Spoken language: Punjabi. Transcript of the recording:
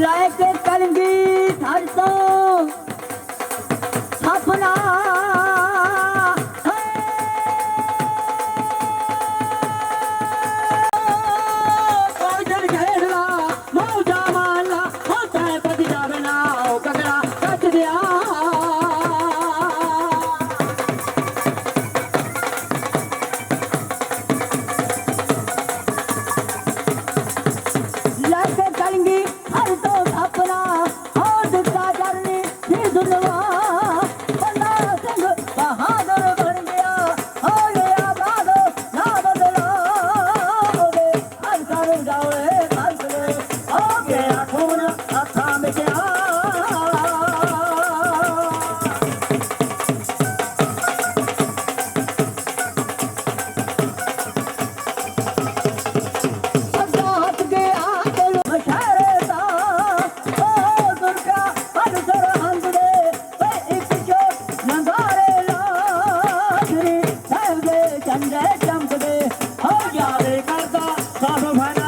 लायक तेज कालिंगी ਚੰਗੀ ਹਰ ਤੋਂ ਆਪਣਾ ਹੋਰ ਦਿੱਤਾ ਕਰਨੀ ਫਿਰ ਦੁਰਵਾ ਚੰਗੇ ਚਮਕਦੇ ਹੋ ਯਾਰੇ ਕਰਦਾ ਸਭ ਮਨ